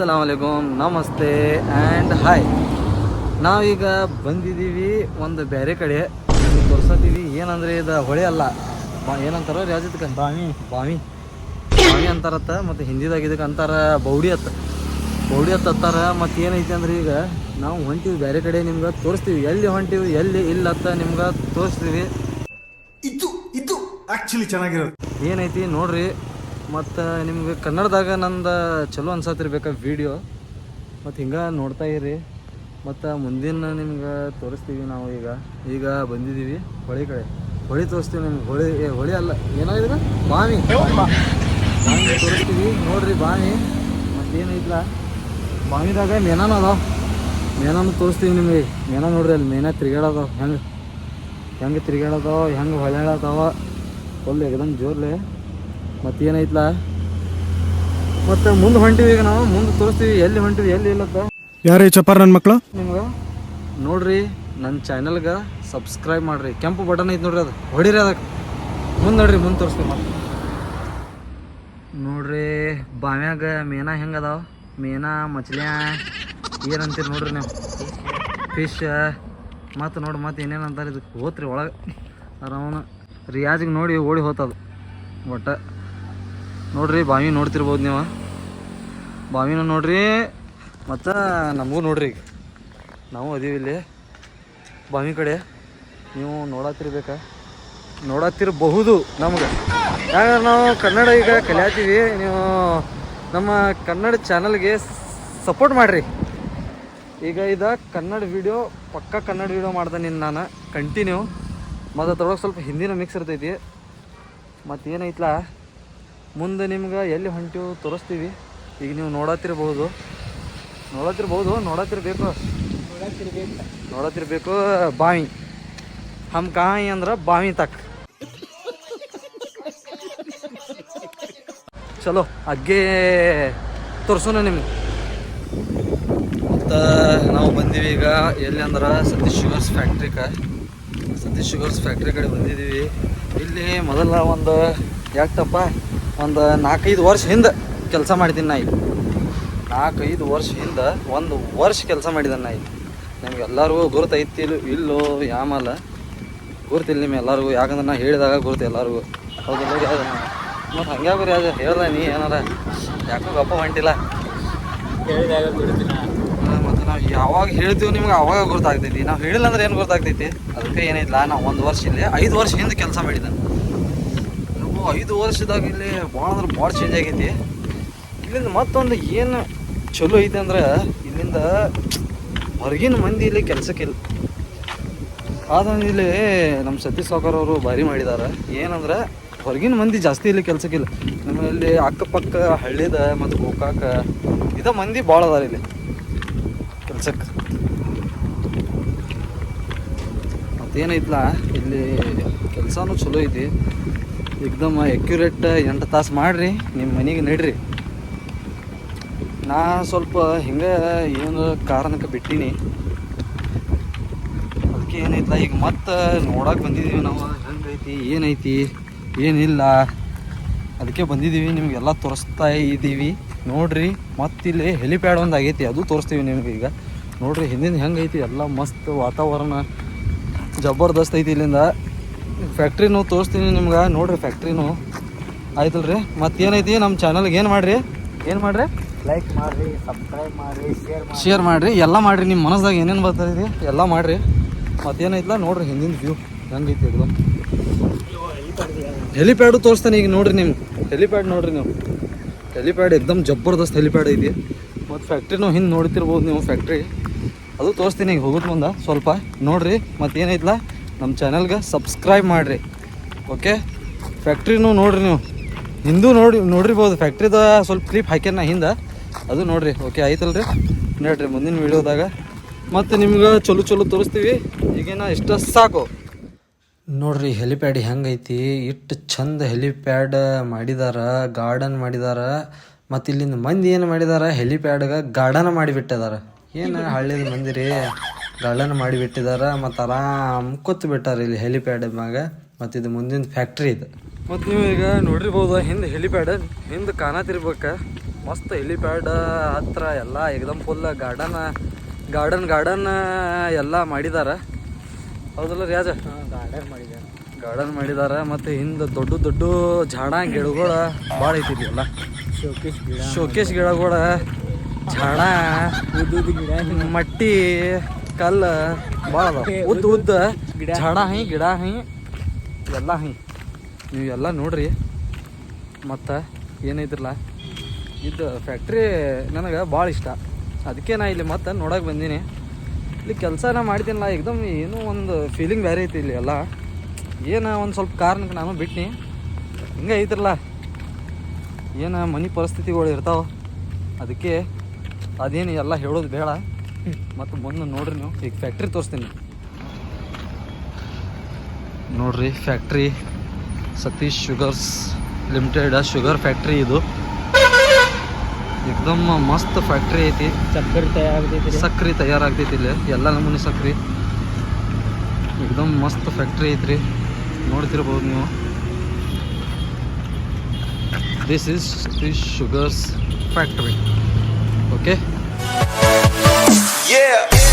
ಅಸ್ಸಲಾಮ್ ಅಲೈಕುಮ್ ನಮಸ್ತೆ and hi ನಾವೀಗ ಬಂದಿದ್ದೀವಿ ಒಂದು ಬೇರೆ ಕಡೆ. ತೋರ್ಸತ್ತೀವಿ ಏನಂದರೆ ಇದು ಹೊಳೆ ಅಲ್ಲ. ಬಾ ಏನಂತಾರ ಯಾವ್ದಕ್ಕೆ ಬಾವಿ. ಬಾವಿ. ಬಾವಿ ಅಂತಾರತ್ತ ಮತ್ತು ಹಿಂದಿದಾಗ ಇದಕ್ಕೆ ಅಂತಾರ ಬೌಡಿ ಅತ್ತ. ಬೌಡಿ ಅತ್ತ ಅಂತಾರ ಮತ್ತು ಏನೈತಿ ಅಂದ್ರೆ ಈಗ ನಾವು ಹೊಂಟೀವಿ ಬೇರೆ ಕಡೆ ನಿಮ್ಗೆ ತೋರಿಸ್ತೀವಿ. ಎಲ್ಲಿ ಹೊಂಟೀವಿ ಎಲ್ಲಿ ಇಲ್ಲತ್ತ ನಿಮ್ಗೆ ತೋರಿಸ್ತೀವಿ. ಇದು ಇದು ಆ್ಯಕ್ಚುಲಿ ಚೆನ್ನಾಗಿರೋದು. ಏನೈತಿ ನೋಡ್ರಿ. ಮತ್ತು ನಿಮ್ಗೆ ಕನ್ನಡದಾಗ ನಂದು ಚಲೋ ಅನ್ಸತ್ತಿರ್ಬೇಕ ವಿಡಿಯೋ ಮತ್ತು ಹಿಂಗೆ ನೋಡ್ತಾ ಇರಿ. ಮತ್ತು ಮುಂದಿನ ನಿಮ್ಗೆ ತೋರಿಸ್ತೀವಿ ನಾವು ಈಗ. ಈಗ ಬಂದಿದ್ದೀವಿ ಹೊಳಿ ಕಡೆ. ಹೊಳಿ ತೋರಿಸ್ತೀವಿ ನಿಮ್ಗೆ. ಹೊಳಿ ಹೊಳಿ ಅಲ್ಲ, ಏನಾಗಿದ್ರೆ? ಬಾವಿ. ಬಾವಿ ತೋರಿಸ್ತೀವಿ. ನೋಡ್ರಿ ಬಾವಿ. ಮತ್ತೇನಿಲ್ಲ ಬಾವಿದಾಗ ಮೇನಾನು ಅದಾವ. ಮೇನಾನು ತೋರಿಸ್ತೀವಿ ನಿಮಗೆ. ಮೇನ ನೋಡ್ರಿ ಅಲ್ಲಿ ಮೇನ ತಿರ್ಗಾಡೋದಾವ ಹೆಂಗೆ ಹೆಂಗೆ ತಿರ್ಗಾಡೋದಾವ ಹೆಂಗೆ ಹೊಳ್ಯಾಡೋದಾವ. ಫುಲ್ ಎಕ್ದಂಗೆ ಜೋರ್ಲೆ. ಮತ್ತು ಏನೈತ್ಲ ಮತ್ತು ಮುಂದೆ ಹೊಂಟಿವಿ ಈಗ ನಾವು ಮುಂದೆ ತೋರಿಸ್ತೀವಿ ಎಲ್ಲಿ ಹೊಂಟಿವಿ ಎಲ್ಲಿ ಇಲ್ಲತ್ತ ಯಾರೇ ಚಪ್ಪಾರ ನನ್ನ ಮಕ್ಕಳು ನಿಮ್ಗೆ? ನೋಡ್ರಿ ನನ್ನ ಚಾನಲ್ಗೆ ಸಬ್ಸ್ಕ್ರೈಬ್ ಮಾಡ್ರಿ. ಕೆಂಪು ಬಟನ್ ಐತೆ ನೋಡ್ರಿ ಅದು. ಹೊಡಿರಿ ಅದಕ್ಕೆ. ಮುಂದೆ ನೋಡ್ರಿ ಮುಂದೆ ತೋರಿಸ್ತೀವಿ ಮತ್ತೆ. ನೋಡ್ರಿ ಬಾವ್ಯಾಗ ಮೇನಾ ಹೆಂಗೆ ಅದಾವ? ಮೇನಾ ಮಚ್ಲ್ಯಾ ಏನಂತೀರಿ ನೋಡ್ರಿ ನೀವು? ಫಿಶ್ ಮತ್ತು ನೋಡಿ ಮತ್ತೆ ಏನೇನು ಅಂತಾರೆ ಇದಕ್ಕೆ ಹೋತ್ರಿ ಒಳಗೆ. ಆರಾಮನ ರಿಯಾಜಿಗೆ ನೋಡಿ ಓಡಿ ಹೋತದು. ಒಟ್ಟ. ನೋಡ್ರಿ, ಬಾವಿ ನೋಡ್ತಿರ್ಬೋದು ನೀವು. ಬಾವಿನ ನೋಡ್ರಿ, ಮತ್ತು ನಮಗೂ ನೋಡ್ರಿ ಈಗ. ನಾವು ಅದೀವಿ ಇಲ್ಲಿ, ಬಾವಿ ಕಡೆ. ನೀವು ನೋಡತ್ತಿರ್ಬೇಕಾ ನೋಡತ್ತಿರಬಹುದು ನಮ್ಗೆ. ಯಾಕಂದ್ರೆ ನಾವು ಕನ್ನಡ ಈಗ ಕಲಿಯತ್ತೀವಿ ನೀವು ನಮ್ಮ ಕನ್ನಡ ಚಾನಲ್ಗೆ ಸಪೋರ್ಟ್ ಮಾಡಿರಿ. ಈಗ ಇದ ಕನ್ನಡ ವಿಡಿಯೋ, ಪಕ್ಕ ಕನ್ನಡ ವಿಡಿಯೋ ಮಾಡ್ದೆ ನಿನ್ನ ನಾನು. ಕಂಟಿನ್ಯೂ ಮತ್ತು ಅದ್ರೊಳಗೆ ಸ್ವಲ್ಪ ಹಿಂದಿನ ಮಿಕ್ಸ್ ಇರ್ತೈತಿ. ಮತ್ತು ಏನೈತ್ಲ ಮುಂದೆ ನಿಮ್ಗೆ ಎಲ್ಲಿ ಹೊಂಟೀವಿ ತೋರಿಸ್ತೀವಿ. ಈಗ ನೀವು ನೋಡತ್ತಿರ್ಬೋದು. ನೋಡತ್ತಿರ್ಬೋದು, ನೋಡತ್ತಿರ್ಬೇಕು. ನೋಡತ್ತಿರ್ಬೇಕು. ಬಾವಿ. ಹಮ್ ಕಾಯಿ ಅಂದ್ರೆ ಬಾವಿ ತಕ್. ಚಲೋ, ಅಗ್ಗೆ ತೋರಿಸೋಣ ನಿಮ್ಗೆ. ಮತ್ತು ನಾವು ಬಂದೀವಿ ಈಗ ಎಲ್ಲಿ ಅಂದ್ರೆ ಸತೀಶ್ ಶುಗರ್ಸ್ ಫ್ಯಾಕ್ಟ್ರಿಕ ಸತೀಶ್ ಶುಗರ್ಸ್ ಫ್ಯಾಕ್ಟ್ರಿ ಕಡೆ ಬಂದಿದ್ದೀವಿ ಇಲ್ಲಿ ಮೊದಲ ಒಂದು ಯಾಕಪ್ಪ ಒಂದು ನಾಲ್ಕೈದು ವರ್ಷ ಹಿಂದೆ ಕೆಲಸ ಮಾಡಿದ್ದೀನಿ ನಾ ಈಗ ನಾಲ್ಕೈದು ವರ್ಷ ಹಿಂದೆ ಒಂದು ವರ್ಷ ಕೆಲಸ ಮಾಡಿದ್ದಾನೆ ನಾ ನಿಮಗೆಲ್ಲರಿಗೂ ನಿಮ್ಗೆ ಎಲ್ಲರಿಗೂ ಗುರುತೈತಿ ಇಲ್ಲೋ ಯಾಮಲ್ಲ. ಗುರುತಿಲ್ಲ ನಿಮ್ಮ ಎಲ್ಲರಿಗೂ. ಯಾಕಂದ್ರೆ ನಾ ಹೇಳಿದಾಗ ಗುರುತು ಎಲ್ಲರಿಗೂ. ಹೌದಿಲ್ಲ ಮತ್ತು ಹಂಗೆ ಬರೀ ಅದು ಹೇಳ್ದೆ ನೀ ಏನಾರ. ಯಾಕೋ ಗಪ್ಪ ಹೊಂಟಿಲ್ಲ. ಮತ್ತು ನಾವು ಯಾವಾಗ ಹೇಳ್ತೀವಿ ನಿಮ್ಗೆ ಅವಾಗ ಗುರುತಾಗ್ತೈತಿ. ನಾವು ಹೇಳಿಲ್ಲ ಅಂದ್ರೆ ಏನು ಗುರುತಾಗ್ತೈತಿ? ಅದಕ್ಕೆ ಏನಿಲ್ಲ. ನಾವು ಒಂದು ವರ್ಷ ಇಲ್ಲಿ ಐದು ವರ್ಷ ಹಿಂದೆ ಕೆಲಸ ಮಾಡಿದ್ದಾನೆ ಐದು ವರ್ಷದಾಗ ಇಲ್ಲಿ ಭಾಳ ಅಂದ್ರೆ ಭಾಳ ಚೇಂಜ್ ಆಗೈತಿ. ಇಲ್ಲಿಂದ ಮತ್ತೊಂದು ಏನು ಚಲೋ ಐತೆ ಅಂದ್ರೆ ಇಲ್ಲಿಂದ ಹೊರಗಿನ ಮಂದಿ ಇಲ್ಲಿ ಕೆಲಸಕ್ಕಿಲ್ಲ ಆದ್ರೆ ಇಲ್ಲಿ ನಮ್ಮ ಸತೀಶ್ ಸಾಕರ್ ಅವರು ಭಾರಿ ಮಾಡಿದ್ದಾರೆ ಏನಂದ್ರೆ ಹೊರಗಿನ ಮಂದಿ ಜಾಸ್ತಿ ಇಲ್ಲಿ ಕೆಲಸಕ್ಕಿಲ್ಲ ನಮ್ಮಲ್ಲಿ ಅಕ್ಕಪಕ್ಕ ಹಳ್ಳಿದ ಮತ್ತು ಗೋಕಾಕ ಇದ ಮಂದಿ ಭಾಳ ಅದಾರ ಇಲ್ಲಿ ಕೆಲ್ಸಕ್ಕೆ. ಮತ್ತೇನೈತ್ಲ? ಇಲ್ಲಿ ಕೆಲಸನೂ ಚಲೋ ಐತಿ. ಏಕ್ದಮ್ ಎಕ್ಯುರೇಟ್ ಎಂಟು ತಾಸು ಮಾಡಿರಿ ನಿಮ್ಮ ಮನೆಗೆ ನಡ್ರಿ. ನಾ ಸ್ವಲ್ಪ ಹಿಂಗೆ ಏನು ಕಾರಣಕ್ಕೆ ಬಿಟ್ಟೀನಿ. ಅದಕ್ಕೆ ಏನೈತಿ ಈಗ ಮತ್ತೆ ನೋಡಕ್ಕೆ ಬಂದಿದ್ದೀವಿ ನಾವು. ಹೆಂಗೈತಿ, ಏನೈತಿ, ಏನಿಲ್ಲ. ಅದಕ್ಕೆ ಬಂದಿದ್ದೀವಿ ನಿಮಗೆಲ್ಲ ತೋರಿಸ್ತಾ ಇದ್ದೀವಿ ನೋಡ್ರಿ ಮತ್ತಿಲ್ಲಿ ಹೆಲಿಪ್ಯಾಡ್ ಒಂದು ಆಗೈತಿ, ಅದು ತೋರಿಸ್ತೀವಿ ನಿಮ್ಗೆ ಈಗ. ನೋಡ್ರಿ, ಹಿಂದಿನ ಹೆಂಗೈತಿ, ಎಲ್ಲ ಮಸ್ತ್ ವಾತಾವರಣ. ಜಬರ್ದಸ್ತ್ ಐತಿ ಇಲ್ಲಿಂದ. ಫ್ಯಾಕ್ಟ್ರಿನೂ ತೋರಿಸ್ತೀನಿ ನಿಮ್ಗೆ. ನೋಡ್ರಿ ಫ್ಯಾಕ್ಟ್ರಿನೂ ಆಯ್ತಲ್ರಿ? ಮತ್ತೇನೈತಿ? ನಮ್ಮ ಚಾನಲ್ಗೆ ಏನು ಮಾಡ್ರಿ? ಏನು ಮಾಡ್ರಿ? ಲೈಕ್ ಮಾಡಿರಿ ಸಬ್ಸ್ಕ್ರೈಬ್ ಮಾಡಿರಿ ಶೇರ್ ಮಾಡಿ ಶೇರ್ ಮಾಡಿರಿ. ಎಲ್ಲ ಮಾಡಿರಿ. ನಿಮ್ಮ ಮನಸ್ಸಾಗ ಏನೇನು ಬರ್ತೈತಿ ಎಲ್ಲ ಮಾಡಿರಿ. ಮತ್ತೇನೈತ್ಲ? ನೋಡ್ರಿ ಹಿಂದಿನ ವ್ಯೂ ಹೆಂಗೈತಿ ಇದು? ಹೆಲಿಪ್ಯಾಡು ತೋರಿಸ್ತಾನೆ ಈಗ ನೋಡ್ರಿ ನೀವು ಹೆಲಿಪ್ಯಾಡ್ ನೋಡ್ರಿ ನೀವು. ಹೆಲಿಪ್ಯಾಡ್ ಎಕ್ದಮ್ ಜಬರ್ದಸ್ತ್ ಹೆಲಿಪ್ಯಾಡ್ ಐತಿ. ಮತ್ತು ಫ್ಯಾಕ್ಟ್ರಿನೂ ಹಿಂದೆ ನೋಡ್ತಿರ್ಬೋದು ನೀವು ಫ್ಯಾಕ್ಟ್ರಿ ಅದು ತೋರಿಸ್ತೀನಿ ಈಗ ಹೋಗೋದು ಮುಂದೆ. ಸ್ವಲ್ಪ ನೋಡ್ರಿ. ಮತ್ತೇನೈತ್ಲ? ನಮ್ಮ ಚಾನಲ್ಗೆ ಸಬ್ಸ್ಕ್ರೈಬ್ ಮಾಡಿರಿ. ಓಕೆ ಫ್ಯಾಕ್ಟ್ರಿನೂ ನೋಡಿರಿ ನೀವು. ಹಿಂದೂ ನೋಡಿ, ನೋಡಿರ್ಬೋದು. ಫ್ಯಾಕ್ಟ್ರಿದ ಸ್ವಲ್ಪ ಕ್ಲಿಪ್ ಹಾಕ್ಯಾನ ಹಿಂದೆ. ಅದು ನೋಡಿರಿ. ಓಕೆ ಆಯ್ತಲ್ರಿ? ನೋಡ್ರಿ, ಮುಂದಿನ ವಿಡಿಯೋದಾಗ ಮತ್ತು ನಿಮ್ಗೆ ಚಲೋ ಚಲೋ ತೋರಿಸ್ತೀವಿ. ಈಗೇನ ಇಷ್ಟ ಸಾಕು. ನೋಡಿರಿ ಹೆಲಿಪ್ಯಾಡ್ ಹೆಂಗೈತಿ? ಇಷ್ಟು ಚಂದ ಹೆಲಿಪ್ಯಾಡ್ ಮಾಡಿದಾರ ಗಾರ್ಡನ್ ಮಾಡಿದಾರ. ಮತ್ತು ಇಲ್ಲಿಂದ ಮಂದಿ ಏನು ಮಾಡಿದಾರ? ಹೆಲಿಪ್ಯಾಡ್ಗೆ ಗಾರ್ಡನ್ ಮಾಡಿಬಿಟ್ಟಿದಾರ. ಏನು ಹಳ್ಳಿದ ಮಂದಿ ರೀ ಮಾಡಿ ಬಿಟ್ಟಿದ್ದಾರೆ ಮತ್ತು ಆರಾಮ್ ಕೂತ್ ಬಿಟ್ಟಾರೆ ಇಲ್ಲಿ ಹೆಲಿಪ್ಯಾಡ್ ಮ್ಯಾಗ. ಮತ್ತು ಇದು ಮುಂದಿನ ಫ್ಯಾಕ್ಟ್ರಿ ಇದು. ಮತ್ತು ನೀವು ಈಗ ನೋಡಿರ್ಬೋದು ಹಿಂದೆ ಹೆಲಿಪ್ಯಾಡ್ ಹಿಂದೆ ಕಾಣತಿರ್ಬೇಕು ಮಸ್ತ್ ಹೆಲಿಪ್ಯಾಡ್ ಹತ್ರ ಎಲ್ಲ ಎಕ್ದಮ್ ಫುಲ್ ಗಾರ್ಡನ್ ಗಾರ್ಡನ್ ಗಾರ್ಡನ್ ಎಲ್ಲ ಮಾಡಿದಾರ. ಹೌದಲ್ಲ ರಿಯಾಜ? ಹಾಂ ಗಾರ್ಡನ್ ಮಾಡಿದ್ದಾರೆ ಗಾರ್ಡನ್ ಮಾಡಿದಾರ ಮತ್ತು ಹಿಂದೆ ದೊಡ್ಡ ದೊಡ್ಡ ಝಾಡ ಗಿಡಗಳು ಭಾಳ ಐತಿ ಶೋಕೇಶ್ ಗಿಡ. ಶೋಕೇಶ್ ಗಿಡಗಳ ಝಾಡ ಮಟ್ಟಿ ಕಲ್ಲ ಭಾಳ ಅದಾವ. ಉದ್ದ ಉದ್ದ ಗಿಡ. ಝಾಡ ಹೈ ಗಿಡ ಹೈ ಎಲ್ಲ ಹೈ. ನೀವು ಎಲ್ಲ ನೋಡ್ರಿ. ಮತ್ತು ಏನೈತ್ರಲ್ಲ ಇದು ಫ್ಯಾಕ್ಟ್ರಿ ನನಗೆ ಭಾಳ ಇಷ್ಟ. ಅದಕ್ಕೆ ನಾ ಇಲ್ಲಿ ಮತ್ತೆ ನೋಡಕ್ಕೆ ಬಂದೀನಿ. ಇಲ್ಲಿ ಕೆಲಸ ನಾ ಮಾಡ್ತೀನಲ್ಲ ಏಕ್ದಮ್ ಏನೋ ಒಂದು ಫೀಲಿಂಗ್ ಬೇರೆ ಐತಿ ಇಲ್ಲಿ ಎಲ್ಲ. ಏನು ಒಂದು ಸ್ವಲ್ಪ ಕಾರಣಕ್ಕೆ ನಾನು ಬಿಟ್ನಿ. ಹಿಂಗೆ ಐತ್ರಲ್ಲ. ಏನು ಮನೆ ಪರಿಸ್ಥಿತಿಗಳು ಇರ್ತಾವೆ. ಅದಕ್ಕೆ ಅದೇನು ಎಲ್ಲ ಹೇಳೋದು ಬೇಡ. ಮತ್ತು ಮೊನ್ನೆ ನೋಡ್ರಿ ನೀವು ಈಗ ಫ್ಯಾಕ್ಟ್ರಿ ತೋರಿಸ್ತೀನಿ. ನೋಡ್ರಿ factory Satish sugars limited sugar factory ಇದು. ಎಕ್ದಮ್ ಮಸ್ತ್ ಫ್ಯಾಕ್ಟ್ರಿ ಐತಿ. ಸಕ್ಕರೆ ತಯಾರಾಗ್ತೈತಿ ಸಕ್ಕರೆ ತಯಾರಾಗ್ತೈತಿ ಇಲ್ಲಿ ಎಲ್ಲ ನಮೂನಿ ಸಕ್ರೆ. ಎಕ್ದಮ್ ಮಸ್ತ್ ಫ್ಯಾಕ್ಟ್ರಿ ಐತ್ರಿ. ನೋಡ್ತಿರ್ಬೋದು ನೀವು. This is Satish sugars factory okay Yeah.